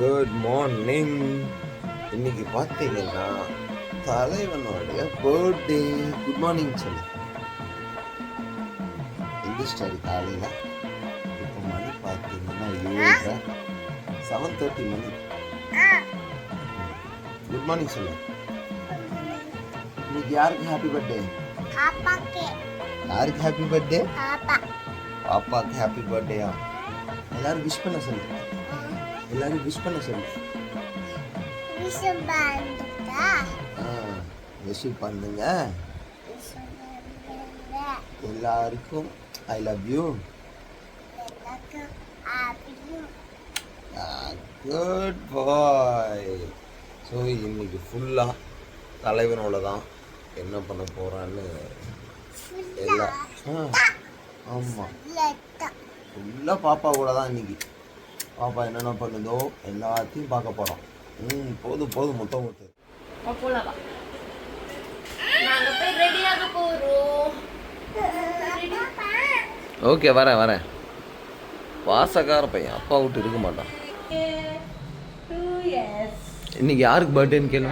Good morning இன்னைக்கு பார்த்தீங்கன்னா தலைவனுடைய பர்த்டே குட் மார்னிங் சொல்லு. எந்திரிச்சிட்டாரு காலையில் இப்போ மணி பார்த்தீங்கன்னா ஏழரை. செவன் தேர்ட்டி மணி. குட் மார்னிங் சொல்லு. இன்னைக்கு யாருக்கு ஹாப்பி பர்த்டே யாருக்கு ஹாப்பி பர்த்டே பாப்பா. பாப்பாக்கு ஹாப்பி பர்த்டேயா எல்லாரும் விஷ் பண்ண சொல்லு. எல்லாரும் விஷ் பண்ண சொல்லு. விஷ் பண்ணுங்க. எல்லாருக்கும் I love you good boy so இன்னைக்கு ஃபுல்லாக தலைவனோட தான் என்ன பண்ண போகிறான்னு எல்லாம் ஆமாம் ஃபுல்லாக பாப்பா கூட தான் இன்னைக்கு. பாப்பா என்னென்ன பண்ணுதோ எல்லாத்தையும் பார்க்க போகிறோம் ம் போதும் போதும் மொத்தம் போறோம். ஓகே வரேன் வரேன். வாசக்கார பையன் அப்பா விட்டு இருக்க மாட்டான். இன்னைக்கு யாருக்கு பர்த்டேன்னு கேளு.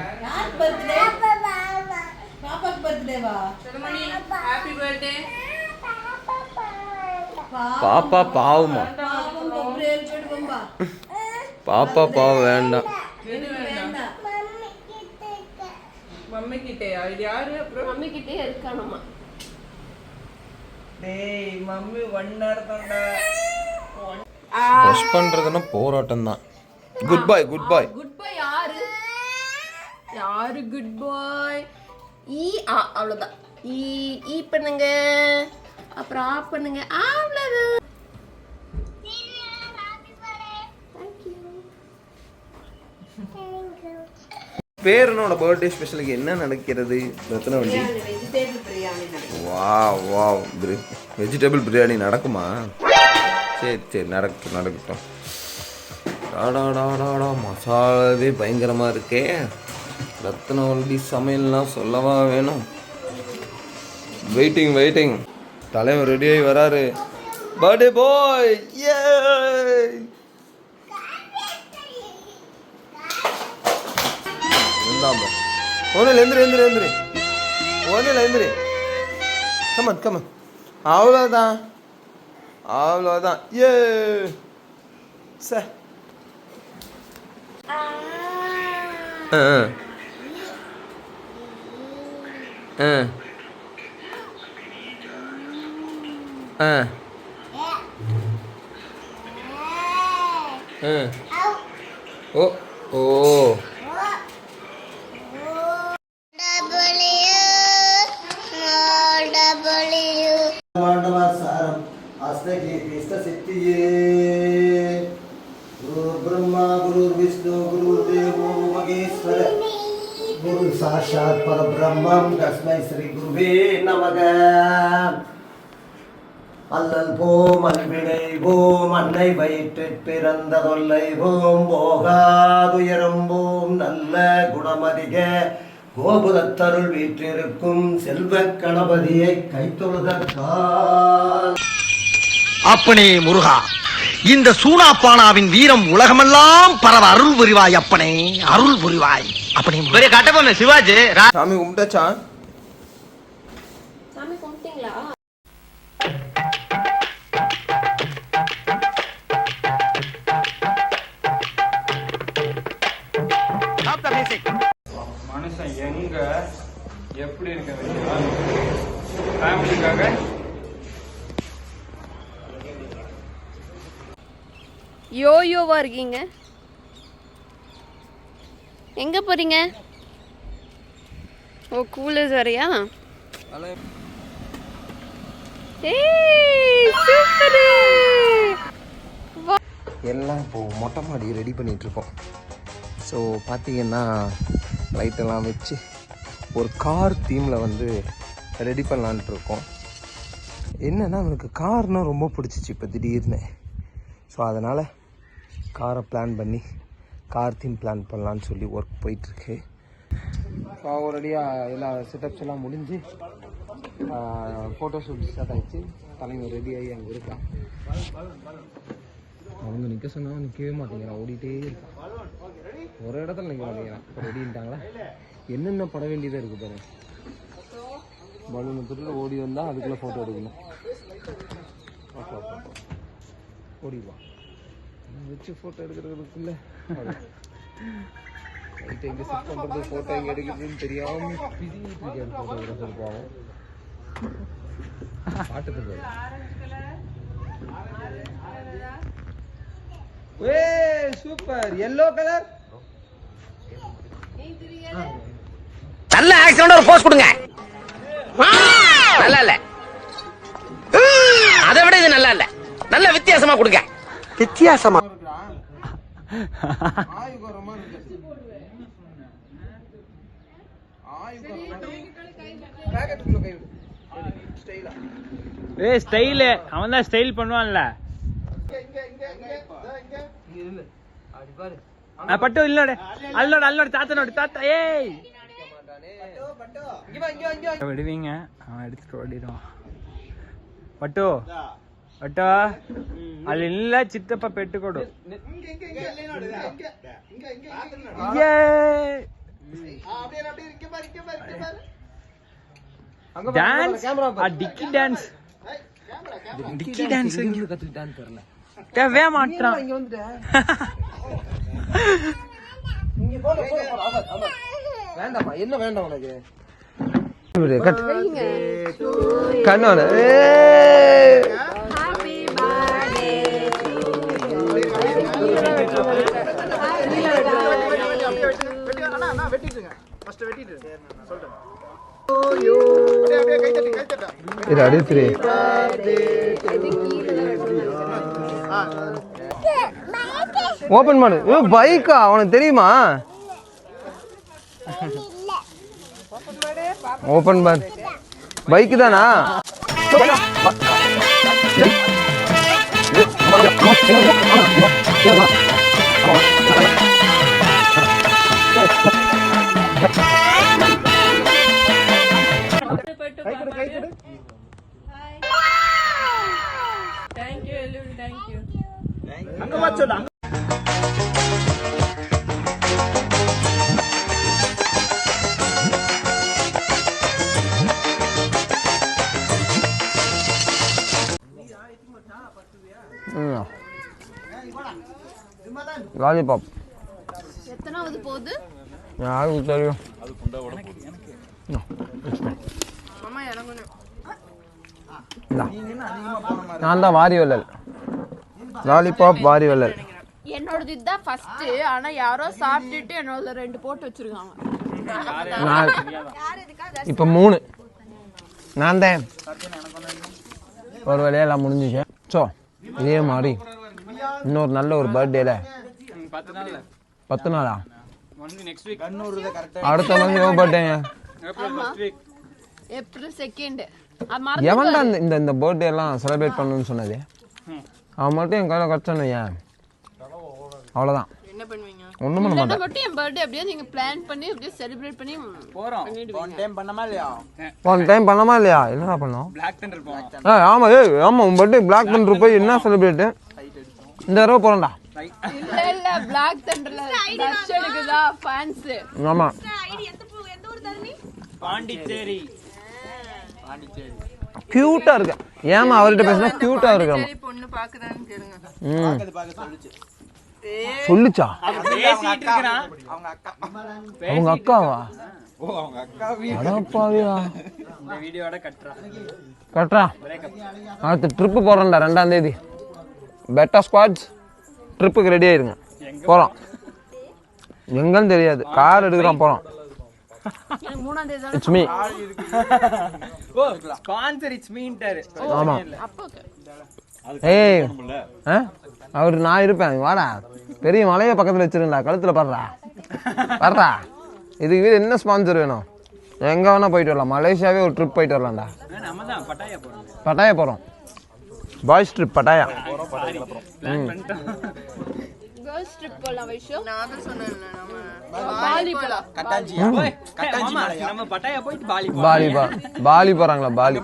பாப்பா பாவமா. பாப்பா பாவம் வேண்டாம். மம்மி கிட்ட மம்மி கிட்டேயா இது யாரு? அப்புறம்? மம்மி கிட்டே இருக்கானம்மா. டேய் மம்மி ஒன்னா இருக்கோம்டா ப்ரெஷ் பண்ணுறதுன்னா போராட்டம் தான் good boy good boy good boy யாரு? யாரு குட் பாய் ஈ ஆ அவ்வளோதான் ஈ ஈ பண்ணுங்க. அப்புறம் ஆ பண்ணுங்க. அவ்வளோதான் happy birthday thank you thank you பேரனோட birthday ஸ்பெஷலுக்கு என்ன நடக்கிறது? ரத்ன வண்டி. வா வா வெஜிடபிள் பிரியாணி நடக்குமா? சரி சரி நடக்கட்டும். நடக்கட்டும் டாடாடாடாடா மசாலாவே பயங்கரமாக இருக்கே. ரத்ன வண்டி சமையல்லாம் சொல்லவா வேணும்? வெயிட்டிங் வெயிட்டிங் தலைவர் ரெடியாகி வராரு. பர்த்டே பாய் ஏ இருந்தாம ஒன்றும் எந்திரி எந்திரி எந்திரி ஒன்றும் எந்திரி கமன் கமன் அவ்வளோதான் அவ்வளோதான் ஏ சார் ஆ. ஆ ஆ ஆ ஓ ஓ அஸ்தகீர்த்த சித்தியே குரு பிரம்மா குரு விஷ்ணு குரு தேவோ மகேஸ்வர குரு தஸ்மை ஸ்ரீ குருவே நமக அல்லல் போம் அன்னை வயிற்றிற் பிறந்த தொல்லை போம் போகாதுயரம் குணமதிக கோபுரத்தருள் வீற்றிருக்கும் செல்வ கணபதியை கைத்தொழுதால் அப்பனே முருகா இந்த சூனாப்பானாவின் வீரம் உலகமெல்லாம் பரவ அருள் புரிவாய் அப்பனே அருள் புரிவாய். அப்பனே பெரிய கட்டபொம்மன் சிவாஜி சாமி கும்பிட்டாச்சா? சாமி கும்பிட்டீங்களா? மனுஷன் எங்க எப்படி இருக்க ஃபேமிலிக்காக யோயோவாக இருக்கீங்க. எங்கே போகிறீங்க ஓ கூலர்ஸ் வரையா எல்லாம் இப்போ மொட்டை மாடி ரெடி பண்ணிகிட்ருக்கோம் ஸோ பார்த்தீங்கன்னா லைட்டெல்லாம் வச்சு ஒரு கார் தீமில் வந்து ரெடி பண்ணலான்ட்டு இருக்கோம் என்னென்னா அவனுக்கு கார்னால் ரொம்ப பிடிச்சிச்சு இப்போ திடீர்னு. ஸோ அதனால் காரை பிளான் பண்ணி கார் தீம் பிளான் பண்ணலான்னு சொல்லி ஒர்க் போயிட்டுருக்கு. ஆல்ரெடியாக எல்லா செட்டப்ஸ் எல்லாம் முடிஞ்சு ஃபோட்டோ ஷூட் ஸ்டார்ட் ஆயிடுச்சு. தலைவர் ரெடி ஆகி அங்கே இருக்கான் அவங்க நிற்க சொன்னா நிற்கவே மாட்டேங்கிறான் ஓடிட்டே இருக்கான் ஒரு இடத்துல நிற்க மாட்டேங்கிறான் ரெடின்ட்டாங்களா என்னென்ன பட வேண்டியதாக இருக்குது பாருங்க பலூனை தொட்டு ஓடி வந்தால் அதுக்குள்ளே ஃபோட்டோ எடுக்கணும். ஓகே ஓகே ஓடிவா வச்சு ஃபோட்டோ எடுக்கிறதுக்குள்ள. லைட் எங்கே செட் பண்ணுறது ஃபோட்டோ எங்கே எடுக்கிறதுன்னு தெரியாமல் பிதிட்டு இருக்காரு ஃபோட்டோகிராஃபர் பாவம். பாட்டுக்கு ஏ சூப்பர் எல்லோ கலர் நல்ல ஆக்சிடென்ட் ஒரு போஸ்ட் கொடுங்க. நல்லா இல்ல. அதை விட இது நல்லா இல்ல. நல்ல வித்தியாசமா கொடுங்க. வித்தியாசமா? ஏ ஸ்டைலு அவன் தான் ஸ்டைல் பண்ணுவான்ல பட்டு இல்லோட. அல்லோட அல்லோட தாத்தனோட தாத்தா ஏய். விடுவீங்க. அவன் எடுத்துட்டு ஓடிடுவான். பட்டு. பட்டு ಅಲ್ಲಿ ಇಲ್ಲ ಚಿತ್ತಪ್ಪ ಪೆಟ್ಟು ಕೊಡು ಏ அங்க டான்ஸ் கேமரா ಆ ಡಿಕ್ಕಿ ಡ್ಯಾನ್ಸ್ டிக்கி டான்ஸ் எங்க கத்துக்கிட்டான்னு தெரியல தேவே மாட்டான் இங்க வந்துட்ட இங்க போடு போடு போடு அவ அவ வேண்டாமா என்ன வேண்டாம் உனக்கு கட் கண்ணோட இது அடிச்சிரு ஓபன் பண்ணு. ஏ பைக்கா அவனுக்கு தெரியுமா? ஓபன் பண்ணு. பைக்கு தானா? லாலிபாப் எத்தனாவது போகுது யாருக்கு தெரியும்? அம்மா இறங்கணும். இந்தா. நான் தான் வாரி வள்ளல் லாலிபாப் வாரி வள்ளல். என்னோடது இதுதான் ஃபர்ஸ்ட் ஆனா யாரோ சாப்பிட்டுட்டு என்னோட ரெண்டு போட்டு வச்சிருக்காங்க. நான் இப்போ மூணு. நான் தான். ஒரு வேலையா எல்லாம் முடிஞ்சிச்சு. ஸோ இதே மாதிரி இன்னொரு நல்ல ஒரு பர்த்டேல பத்து நாளா? ஒன்று நெக்ஸ்ட் வீக் அடுத்த மாதிரி எவன் பர்த்டேங்க ஃபர்ஸ்ட் வீக் ஏப்ரல் செகண்ட் எவன்டா இந்த இந்த இந்த பர்த்டே எல்லாம் செலிப்ரேட் பண்ணணும்னு சொன்னது? அவன் மட்டும் என் கையில் ஏன் அவ்வளோதான் என்ன பண்ணுவீங்க? ஒன்றும் பண்ண இல்லைன்னா மாட்டேன். மட்டும் என் பர்த்டே அப்படியே நீங்க பிளான் பண்ணி அப்படியே செலிப்ரேட் பண்ணி போறோம். ஒன் டைம் பண்ணமா இல்லையா? ஒன் டைம் பண்ணமா இல்லையா? என்னடா பண்ணோம் பிளாக் தண்டர் போவோம் ஆ ஆமாம் ஏய் ஆமாம் உன் பர்த்டே பிளாக் பண்ணுற போய் என்ன செலிப்ரேட்டு இந்த தடவை போகிறேன்டா இல்ல இல்ல பிளாக் தண்டர்ல ரஷ் எடுக்குதா? ஃபேன்ஸ் ஆமாம் பாண்டிச்சேரி. பாண்டிச்சேரி. க்யூட்டாக இருக்கு. ஏமா அவர்கிட்ட பேசினா க்யூட்டாக இருக்கிறாமா பொண்ணு பாக்குதான்னு கேளுங்க. சொல்லுச்சா. பேசிட்டு இருக்கிறான் அவங்க அக்காவா? கரெக்டா அடுத்த ட்ரிப்பு போகிறோம்டா ரெண்டாம் தேதி. பெட்டா ஸ்குவாட்ஸ் ட்ரிப்புக்கு ரெடி ஆயிருங்க. போகிறோம் எங்கன்னு தெரியாது. கார் எடுக்கிறோம் போகிறோம் மூணாம் தேதி it's me oh sponsor it's மீன்ட்டாரு ஆமாம் அப்போ ஏய் ஆ? அவர் நான் இருப்பேன். வாடா. பெரிய மலையை பக்கத்தில் வச்சிருந்தா கழுத்தில் படுறா. படுறா. இதுக்கு வீடு என்ன ஸ்பான்சர் வேணும்? எங்கே வேணால் போயிட்டு வரலாம். மலேசியாவே ஒரு ட்ரிப் போயிட்டு வரலாம்டா. பட்டாயா போறோம். பட்டாயா போகிறோம் பாய்ஸ் ட்ரிப் பட்டாயா. பிளான் பண்ணிட்டோம். கேர்ள்ஸ் ட்ரிப் போலாம் வைஷு. நான் தான் சொன்னேன்ல நம்ம பாலி போலாம். நம்ம பட்டாயா போயிட்டு பாலி பாலி பா பாலி போறாங்களா பாலி?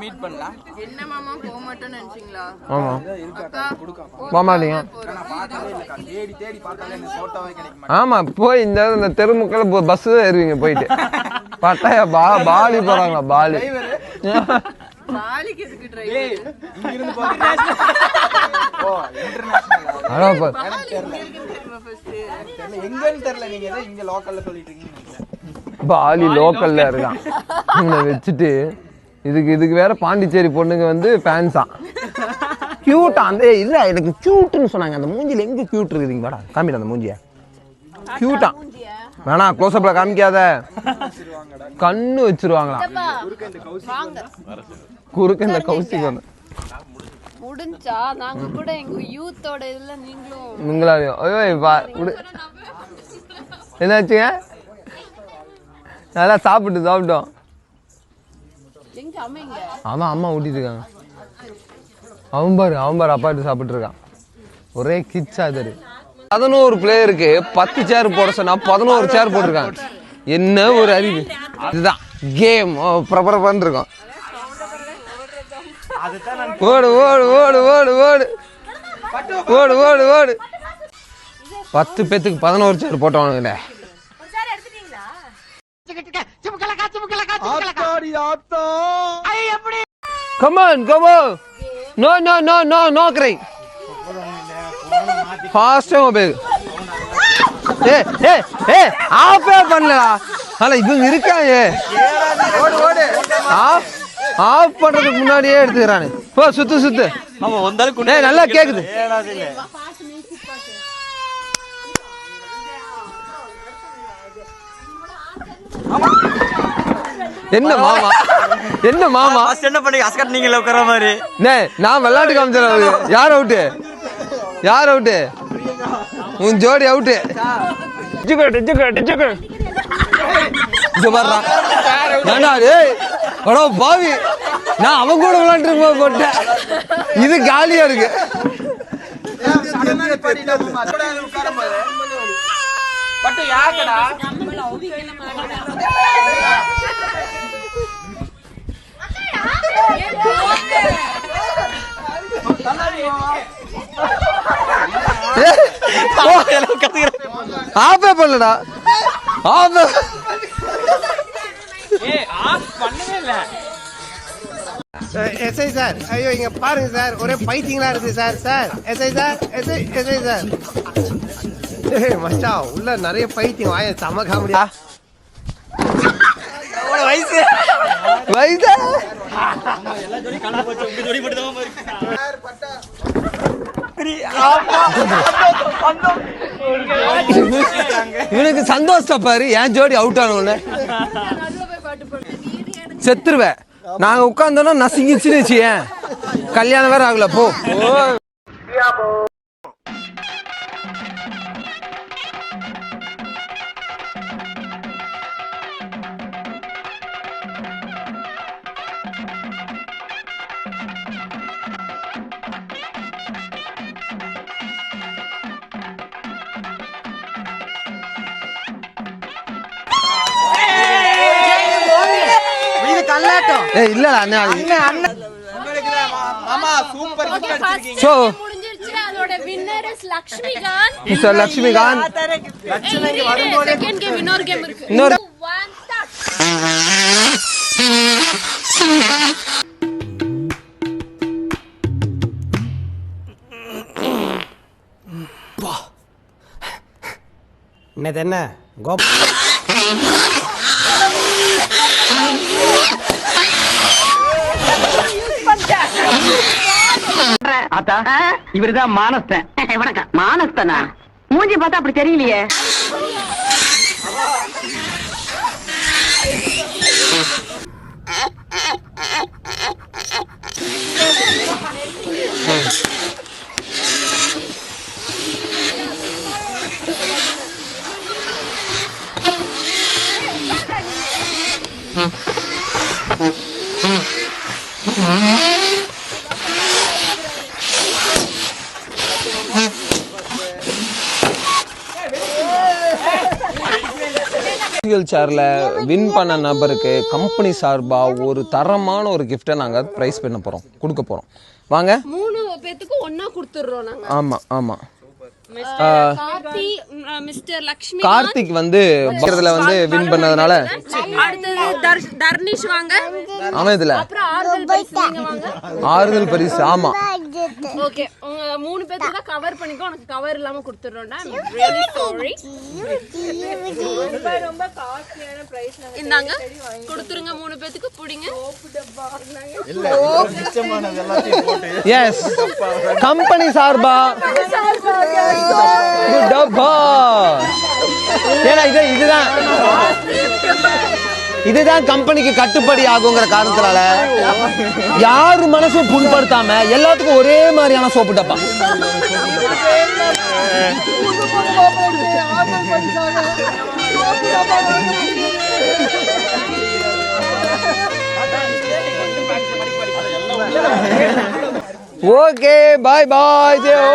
என்ன மாமா போக மாட்டோம்னு நினைச்சீங்களா? ஆமா. அக்கா மாமா நீங்க ஆமா போய் இந்த இந்த தெருமுக்கில் பஸ் தான் ஏறுவீங்க போயிட்டு. பட்டாயா பா பாலி போறாங்களா பாலி? பாலிக்கு எங்கன்னு தெரியல நீங்க ஏதோ இங்க லோக்கல்ல சொல்லிட்டு இருக்கீங்க பாலி லோக்கல்ல இருக்கான். இவனை வச்சுட்டு இதுக்கு இதுக்கு வேற பாண்டிச்சேரி பொண்ணுங்க வந்து ஃபேன்ஸா கியூட்டா அந்த இல்ல எனக்கு கியூட்னு சொன்னாங்க. அந்த மூஞ்சில எங்க கியூட் இருக்குதுங்க வாடா காமிடா அந்த மூஞ்சிய. கியூட்டா வேணா க்ளோஸ்அப்ல காமிக்காத. கண்ணு வச்சிருவாங்களா குறுக்க இந்த கௌசிக் வந்து. முடிஞ்சா நாங்க கூட எங்க யூத்தோட இதுல நீங்களும் நீங்களாலையும். ஐயோ என்னாச்சுங்க? நல்லா சாப்பிட்டு சாப்பிட்டோம். அவன் அம்மா ஊட்டிட்டு அவன் பாரு அவன் பாரு அப்பாட்டு சாப்பிட்டு இருக்கான். ஒரே கிச்சா தரு பதினோரு பிளேயருக்கு பத்து சேர் போட சொன்னா பதினோரு சேர் போட்டிருக்காங்க. என்ன ஒரு அறிவு. இதுதான். கேம் பிரபரப்பான்னு இருக்கும். ஓடு ஓடு ஓடு ஓடு ஓடு. ஓடு ஓடு ஓடு. பத்து பேத்துக்கு பதினோரு சேர் போட்டவனுங்களே. come on. No, no, no, no, no crying. ஃபாஸ்டா மொபைல். ஏ ஏ ஏ ஆஃபே பண்ணலடா. ஆனா இவங்க இருக்காங்க. ஓடு ஓடு. ஆஃப் ஆஃப் பண்றதுக்கு முன்னாடியே எடுத்துக்கிறானு. போ சுத்து சுத்து. அவன் வந்தாலும் நல்லா கேக்குது. என்ன மாமா? என்ன மாமா? ஃபர்ஸ்ட் என்ன பண்ணி அஸ்கட் நீங்கள உட்கார மாதிரி. நே நான் விளையாட்டு காமிச்சிடறேன் யார் அவுட்டு யார் அவுட்டு உன் ஜோடி அவுட்டு இங்க பாருடா ஏண்டா டேய் அடோ பாவி. நான் அவன் கூட விளையாண்டு போட்டேன் இது காலியா இருக்கு. ஆப்பே பண்ணலடா. ஆஃபே ஏ ஆஃப் பண்ணவே இல்ல. எஸ்ஐ சார் ஐயோ இங்க பாருங்க சார் ஒரே பைத்தியங்களா இருக்கு sir sir. SI sir SI SI sir. ஏய் மச்சான் உள்ள நிறைய பைத்தியம் வாய செம காமெடியா. வயசு. வயசா. இவனுக்கு சந்தோஷம் பாரு என் ஜோடி அவுட் ஆனவன செத்துருவேன் நாங்க உட்கார்ந்தோம்னா நசுங்கிச்சுன்னு வச்சுயேன் கல்யாணம் வேற ஆகல போ. தள்ளாட்டம். ஏய் இல்ல அண்ணா என்னது என்ன? கோபா இவருதான் மானஸ்தன். வணக்கம். மானஸ்தனா? மூஞ்சி பார்த்தா அப்படி தெரியலையே. சேரில் வின் பண்ண நபருக்கு கம்பெனி சார்பாக ஒரு தரமான ஒரு கிஃப்ட்டை நாங்கள் ப்ரைஸ் பண்ண போகிறோம் கொடுக்க போகிறோம் வாங்க. மூணு பேத்துக்கு ஒண்ணா கொடுத்துடுறோம் நாங்க. ஆமாம் ஆமாம் கார்த்திக் வந்து பக்கத்துல வந்து வின் பண்ணதுனால தர்னிஷ் வாங்க. அவன் இதில். அப்புறம் ஆறுதல் பரிசு நீங்க வாங்க. ஆறுதல் பரிசு ஆமாம் ஓகே உங்க மூணு பேத்துக்கு தான் கவர் பண்ணிக்கோ. உனக்கு கவர் இல்லாம கொடுத்துடுறோம்டா ரியலி சாரி ரொம்ப காஸ்ட்லியான பிரைஸ் இந்தாங்க கொடுத்துருங்க மூணு பேத்துக்கு பிடிங்க. எஸ் கம்பெனி சார்பா Good டப்பா ஏன்னா இது இதுதான். இதுதான் கம்பெனிக்கு கட்டுப்படி ஆகுங்கிற காரணத்தினால யாரு மனசும் புண்படுத்தாம எல்லாத்துக்கும் ஒரே மாதிரியான சோப்பு டப்பா. ஓகே பாய் பாய் ஜெய் ஹோ